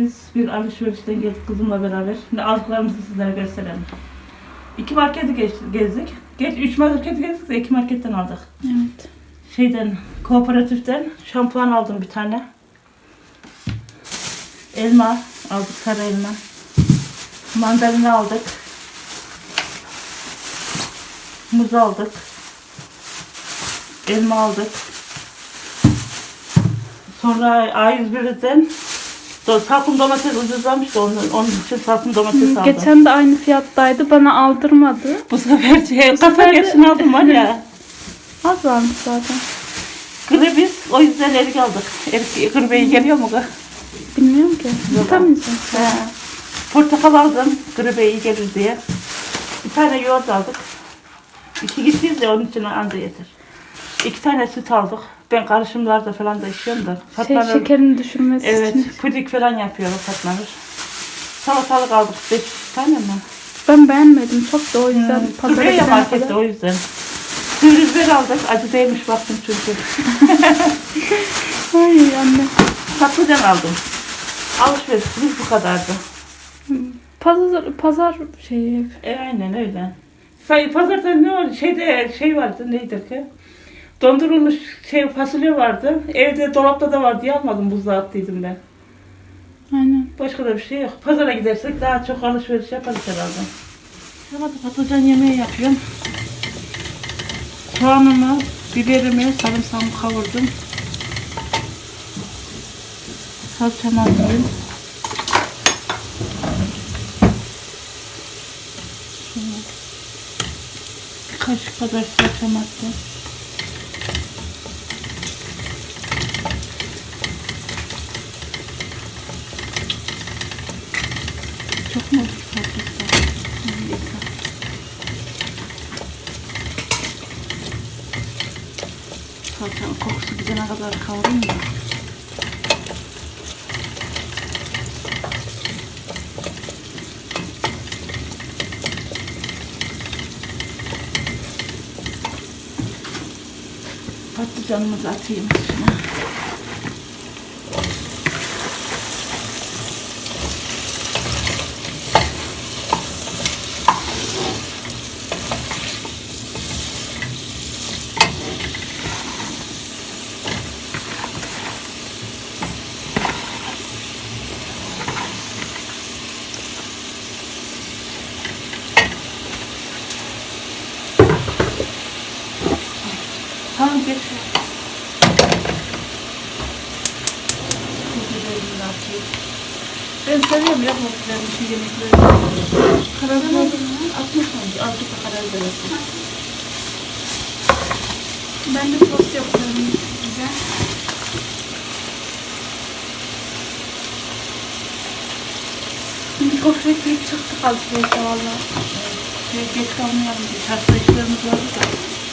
Biz bir alışverişten geldik kızımla beraber. Şimdi aldıklarımızı sizlere gösterelim. İki marketi geç- gezdik. Geç üç marketi gezdik de iki marketten aldık. Evet. Şeyden, kooperatiften şampuan aldım bir tane. Elma aldık, sarı elma. Mandalina aldık. Muz aldık. Elma aldık. Sonra A101'den do- salkım domates ucuzlamıştı onun, onun için salkım domates aldım. Geçen de aynı fiyattaydı. Bana aldırmadı. Bu sefer şey, kafa sefer de- geçini aldım var ya. Az varmış zaten. Grebis o yüzden erik aldık. Erik grebeyi geliyor mu? Bilmiyorum ki. Tutamayacağım. He. Portakal aldım. Grebe iyi gelir diye. Bir tane yoğurt aldık. İki kişiyiz de onun için anca yeter. İki tane süt aldık. Ben karışımlarda falan da içiyorum da. Şey şekerini düşürmesi Evet, için. puding falan yapıyor Fatma'nın. Salatalık aldık. Beş tane mi? Ben beğenmedim çok da o yüzden Hmm. pazara Buraya gidene markette kadar. o yüzden. Sivri biber aldık. Acı değilmiş baktım çünkü. Ay anne. Patlıcan aldım. Alışverişimiz bu kadardı. Pazar, pazar şeyi hep. E aynen öyle. Say pazarda ne var? Şeyde şey vardı neydi ki? Dondurulmuş şey fasulye vardı. Evde dolapta da var diye almadım buzluğa attıydım ben. Aynen. Başka da bir şey yok. Pazara gidersek daha çok alışveriş yaparız herhalde. Şimdi patlıcan yemeği yapıyorum. Soğanımı, biberimi, sarımsağımı kavurdum. Salçamı atıyorum. Şöyle Bir kaşık kadar salçamı attım. Çok mu olmuş patlıcan? Hı, yeter. Salçanın kokusu gidene kadar kavurayım da. Patlıcanımızı atayım içine. Tamam geç. Ben seviyorum yapmadıklarım için yemekleri. Karabiber atmış mı? Azıcık da atmış. Ben de tost yapıyorum size. Şimdi çok bekleyip çıktık alışverişe valla. Şey, geç kalmayalım. Çarşıda işlerimiz vardı da.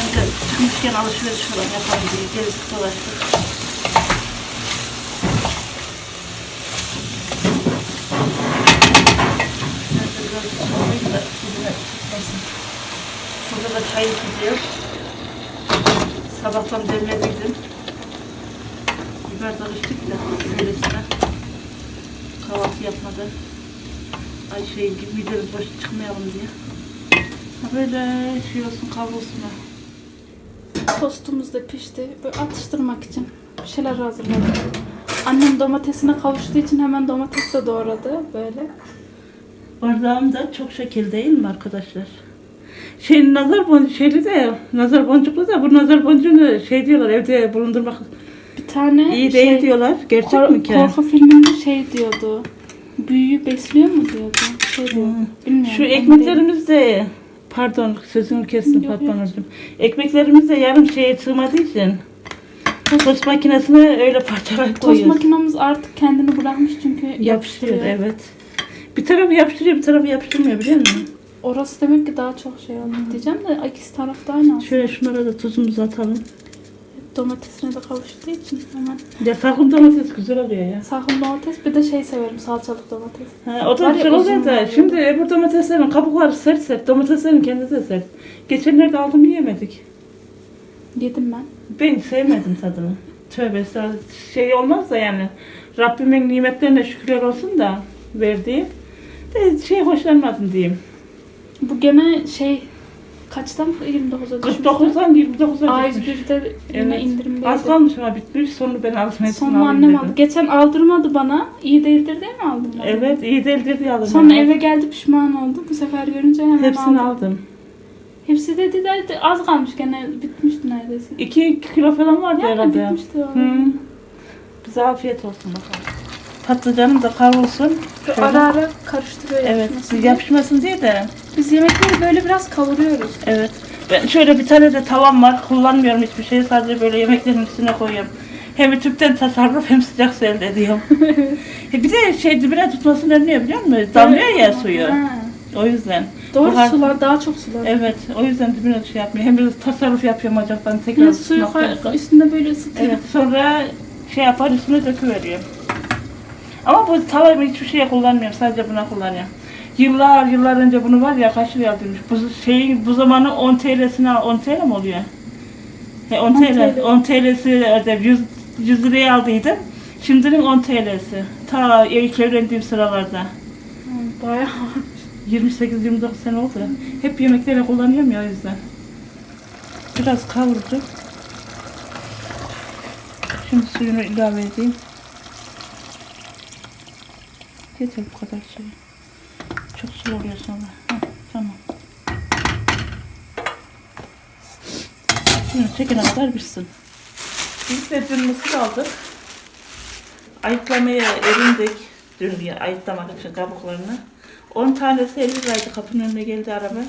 Hem de çıkmışken alışveriş falan yapalım gezdik dolaştık. Da. Burada da çay gidiyor. Sabahtan demlediydim. Biber içtik de öylesine. Kahvaltı yapmadan. Ay şey gibi midemiz boş çıkmayalım diye. Ha böyle şey olsun kavrulsun ha. Tostumuz da pişti. Böyle atıştırmak için bir şeyler hazırladım. Annem domatesine kavuştuğu için hemen domates de doğradı böyle. Bardağım da çok şekil değil mi arkadaşlar? Şey nazar boncuğu şeyli de nazar boncuklu da bu nazar boncuğunu şey diyorlar evde bulundurmak Bir tane iyi değil diyorlar. Gerçek kor- mi ki? korku filminde şey diyordu. Büyüyü besliyor mu diyordu. Şey diyordu. Bilmiyorum. Şu ekmeklerimiz de pardon sözünü kestim Yok, Fatma yok. Nurcuğum. Ekmeklerimiz de yarım şeye sığmadığı için tost makinesine öyle parçalayıp Tost koyuyoruz. makinamız artık kendini bırakmış çünkü Yapıştırıyor yapıştırıyor. evet. Bir tarafı yapıştırıyor bir tarafı yapıştırmıyor biliyor musun? Orası demek ki daha çok şey oldu diyeceğim de ikisi tarafta aynı aslında. Şöyle şunlara da tuzumuzu atalım. Domatesine de kavuştuğu için hemen. Ya salkım domates güzel oluyor ya. Salkım domates bir de şey severim salçalık domates. Ha, o da Var ya, güzel oluyor uzun da oluyor. şimdi öbür domateslerin kabukları sert sert. Domateslerin kendisi de sert. Geçenlerde aldım yiyemedik. Yedim ben. Ben sevmedim tadını. Tövbe estağfurullah. Şey olmaz da yani. Rabbimin nimetlerine şükürler olsun da verdiği. De şey hoşlanmadım diyeyim. Bu gene şey kaçtan 29'a düşmüş? 49'dan 29'a A101'de yine Evet. indirimdeydi. Az kalmış ama bitmiş. Sonra ben alışmaya Sonra annem aldı. Geçen aldırmadı bana. İyi değildir diye mi aldın? bana? Evet iyi değildir diye aldım. Sonra eve geldi pişman oldu. Bu sefer görünce hemen Hepsini aldım. aldım. Hepsi dedi de az kalmış gene bitmişti neredeyse. 2 kilo falan vardı Yani herhalde. bitmişti o. Hı. Bize afiyet olsun bakalım. Patlıcanım da kavrulsun. Şöyle. Ara ara karıştırıyor Evet, yapışmasın diye de. Biz yemekleri böyle biraz kavuruyoruz. Evet. Ben şöyle bir tane de tavam var. Kullanmıyorum hiçbir şey. Sadece böyle yemeklerin üstüne koyuyorum. Hem tüpten tasarruf hem sıcak su elde ediyorum. E bir de şey dibine tutmasını önlüyor biliyor musun? Damlıyor ya suyu. Ha. O yüzden. Doğru Buhar- sular daha çok sular. Evet. O yüzden dibine şey yapmıyor. Hem biraz tasarruf yapıyorum acaba tekrar Biraz suyu lazım. üstünde böyle ısıtıyor. Evet. Sonra şey yapar üstüne döküveriyorum. Ama bu tavayı hiçbir şeye kullanmıyorum. Sadece buna kullanıyorum. Yıllar yıllar önce bunu var ya kaç liraya aldırmış. Bu şeyin bu zamanı 10 TL'sine 10 TL mi oluyor? He, 10 10 TL. TL. 10 TL'si öde 100, 100 liraya aldıydım. Şimdinin 10 TL'si. Ta ilk evlendiğim sıralarda. Hı, Bayağı. 28-29 sene oldu. Hep yemeklere kullanıyorum ya o yüzden. Biraz kavurdum. Şimdi suyunu ilave edeyim. Yeter bu kadar suyu. Çok su oluyor sonra. Heh, tamam. Şimdi çekene kadar bitsin. Biz de dün mısır aldık. Ayıklamaya erindik. Dün ya, ayıklamak için kabuklarını. 10 tanesi 50 liraydı kapının önüne geldi araba.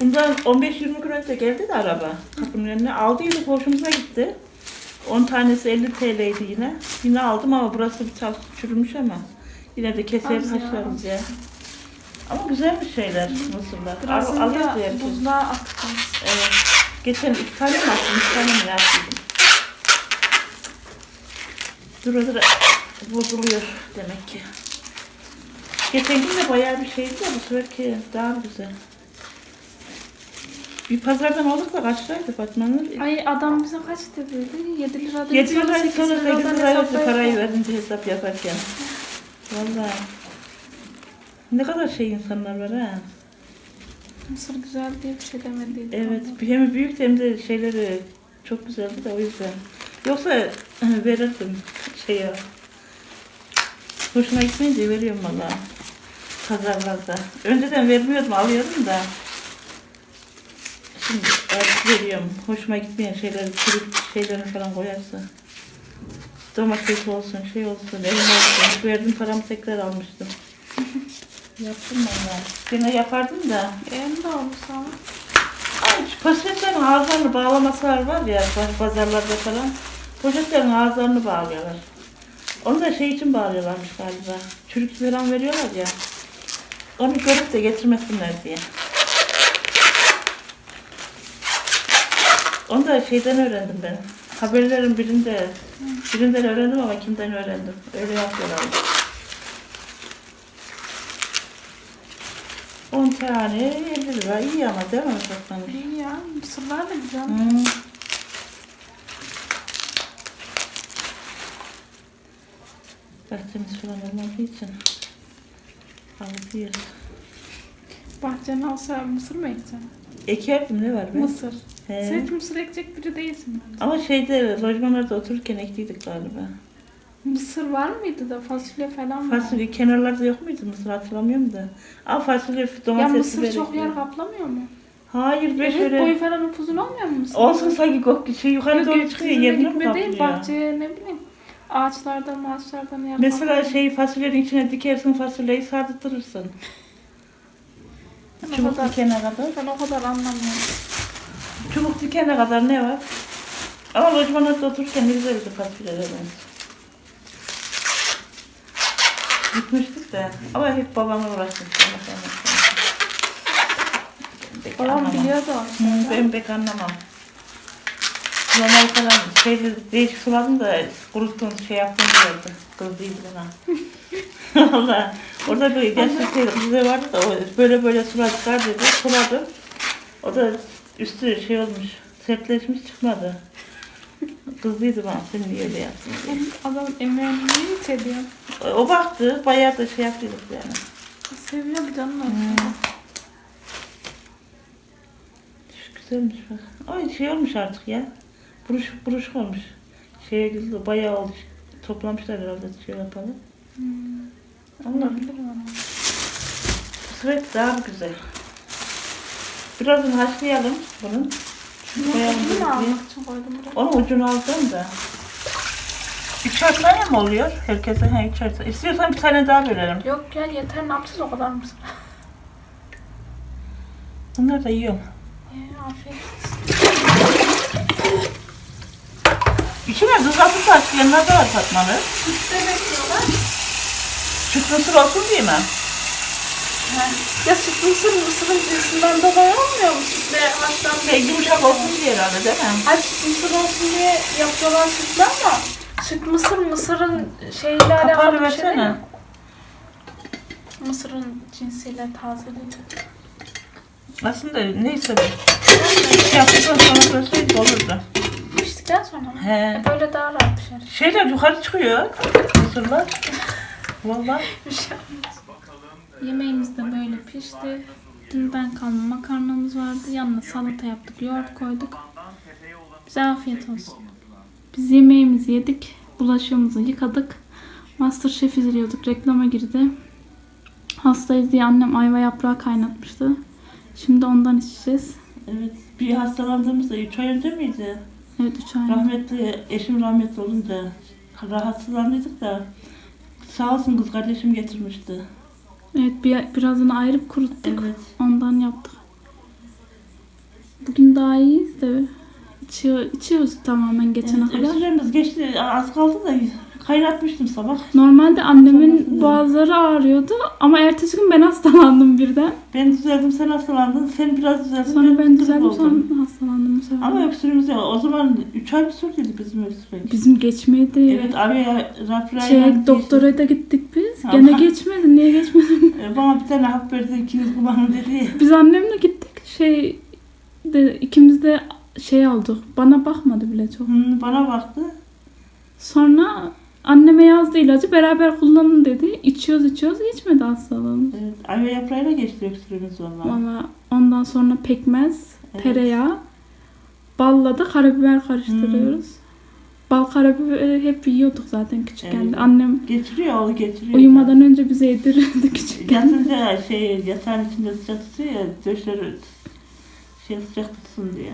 Bundan 15-20 gün önce geldi de araba kapının önüne. Aldıydık hoşumuza gitti. 10 tanesi 50 TL'ydi yine. Yine aldım ama burası bir çürümüş ama. Yine de keser Az ya. haşlarız ya. Ama güzelmiş şeyler. Biraz Al, da herkes. buzluğa atacağız. Evet. Geçen iki tane mi attım? İki tane mi yaptıydım? Dura dura bozuluyor demek ki. Geçen gün de bayağı bir şeydi de bu seferki daha güzel. Bir pazardan aldık da kaç liraydı? Ay adam bize kaç dedi? 7 lira dedi. 7 sonra liraydı sekiz sonra 8 liradan liraydı hesaplayıp- parayı verince hesap yaparken. Vallahi. Ne kadar şey insanlar var ha. Mısır güzel diye bir şey demediydi. Evet, hem büyük hem de şeyleri çok güzeldi de o yüzden. Yoksa verirdim şeye. Hoşuna gitmeyince veriyorum valla. Pazarlarda. Önceden vermiyordum, alıyordum da. Şimdi artık veriyorum. Hoşuma gitmeyen şeyleri, çürük şeylerini falan koyarsa. Domates olsun, şey olsun, elim olsun. Verdim paramı tekrar almıştım. Yaptım valla. Yine yapardım da. En de olsa. Ay, şu poşetlerin ağızlarını bağlamasalar var ya pazarlarda falan. Poşetlerin ağızlarını bağlıyorlar. Onu da şey için bağlıyorlarmış galiba. Çürük falan veriyorlar ya. Onu görüp de getirmesinler diye. Onu da şeyden öğrendim ben. Haberlerin birinde, birinden öğrendim ama kimden öğrendim. Öyle yapıyorlar. 10 tane 50 lira iyi ama değil mi? Satmamış. İyi ya. Mısırlar da güzel. Hmm. Bahçemiz falan olmadığı için alıp yiyoruz. Bahçen olsa mısır mı ekeceksin? Ekerdim ne var be? Mısır. He. Sen hiç mısır ekecek biri değilsin bence. Ama şeyde lojmanlarda otururken ektiydik galiba. Mısır var mıydı da fasulye falan var? Fasulye kenarlarda yok muydu mısır hatırlamıyorum da. Ama fasulye Ya domates mısır biber çok yer kaplamıyor mu? Hayır be Evet şöyle. boyu falan upuzun olmuyor mu mısır? Olsun sanki gok şey yukarı Yok, doğru çıkıyor yerine mi gitme değil, kaplıyor? bahçeye ne bileyim ağaçlardan ağaçlardan yer Mesela kaplıyor. şey fasulyenin içine dikersin fasulyeyi o Çubuk kadar, dikene kadar. ben o kadar anlamıyorum. Çubuk dikene kadar ne var? Ama lojmanlarda otururken ne güzel bir fasulyelerimiz. Gitmiştik de ama hep babamla uğraştık. Pek Babam biliyordu onu. ben pek anlamam. Normal falan şeyde değişik suladım da kuruttum şey yaptım diyordu. Kızdıydı bana. Valla orada bir yaşlı şey bize vardı da o böyle böyle sula çıkar dedi. Suladım. O da üstü şey olmuş. Sertleşmiş çıkmadı. Kızıydı bana sen niye öyle yaptın diye. Adam emeğini hissediyor. O baktı bayağı da şey yapıyorduk yani. Seviyor bir canım. Şu güzelmiş bak. Ay şey olmuş artık ya. Buruş, buruşuk olmuş. Şeye güzel bayağı oldu. Toplamışlar herhalde şey yapalım. Allah Olabilir ama. bu sefer daha güzel. Biraz haşlayalım Bunu güzel. mu almak için koydum buraya? Onun ucunu aldım da. Üçer tane mi oluyor? Herkese he, üçer tane. İstiyorsan bir tane daha verelim. Yok ya yeter ne yapacağız o kadar mısın? Bunlar da yiyorum. Ee, afiyet. İçine tuz atıp da var tatmalı. Sütte bekliyorlar. Süt mısır olsun diye mi? Ya süt mısır mısırın cinsinden dolayı olmuyor mu? Sütle haşlanmış. Şey, yumuşak olsun diye herhalde değil mi? Hayır süt mısır olsun diye yapıyorlar sütle ama süt mısır mısırın şeyiyle Kapağını alakalı bir şey değil versene. mi? Mısırın cinsiyle tazeliği. Aslında neyse şey yaptıktan sonra verseydik olurdu. Piştikten sonra mı? He. E böyle daha rahat pişer. Şeyler yukarı çıkıyor. Mısırlar. Vallahi. Bir şey olmaz. Yemeğimiz de böyle pişti. Dünden kalma makarnamız vardı. Yanına salata yaptık, yoğurt koyduk. Bize afiyet olsun. Biz yemeğimizi yedik. Bulaşığımızı yıkadık. Masterchef izliyorduk. Reklama girdi. Hastayız diye annem ayva yaprağı kaynatmıştı. Şimdi ondan içeceğiz. Evet. Bir hastalandığımızda 3 ay önce miydi? Evet 3 ay. Rahmetli, eşim rahmetli olunca rahatsızlandıydık da sağ olsun kız kardeşim getirmişti. Evet bir, birazını ayırıp kuruttuk. Evet. Ondan yaptık. Bugün daha iyiyiz de içiyor, içiyoruz tamamen geçene kadar. süremiz geçti. Az kaldı da kaynatmıştım sabah. Normalde annemin Sonrasında- boğazları ağrıyordu ama ertesi gün ben hastalandım birden. Ben düzeldim, sen hastalandın. Sen biraz düzeldin. Sonra ben düzeldim oldum. sonra hastalandım bu sefer. Ama öksürüğümüz yok. O zaman 3 ay bir sürdü bizim öksürük. Bizim geçmedi. Evet, abi Rafra'yla... şey, doktora da gittik biz. Ama- Gene geçmedi. Niye geçmedi? E, Bana bir tane hap verdi, ikiniz kullanın dedi. biz annemle gittik. Şey de ikimiz de şey olduk. Bana bakmadı bile çok. Hı, bana baktı. Sonra anneme yazdı ilacı beraber kullanın dedi. İçiyoruz içiyoruz geçmedi hastalığımız. Evet, ayva yaprağıyla geçti öksürüğümüz valla. Valla ondan sonra pekmez, Evet. tereyağı, balla da karabiber karıştırıyoruz. Bal karabiberi hep yiyorduk zaten küçükken. Evet. Annem Geçiriyor, o geçiriyor. uyumadan önce bize yedirirdi küçükken. Yatınca şey, yatağın içinde sıcak tutuyor ya, döşleri şey sıcak tutsun diye.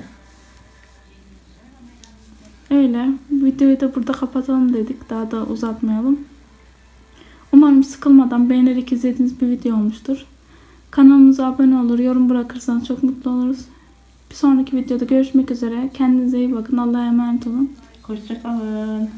Öyle. Videoyu da burada kapatalım dedik. Daha da uzatmayalım. Umarım sıkılmadan beğenerek izlediğiniz bir video olmuştur. Kanalımıza abone olur, yorum bırakırsanız çok mutlu oluruz. Bir sonraki videoda görüşmek üzere. Kendinize iyi bakın. Allah'a emanet olun. Hoşçakalın.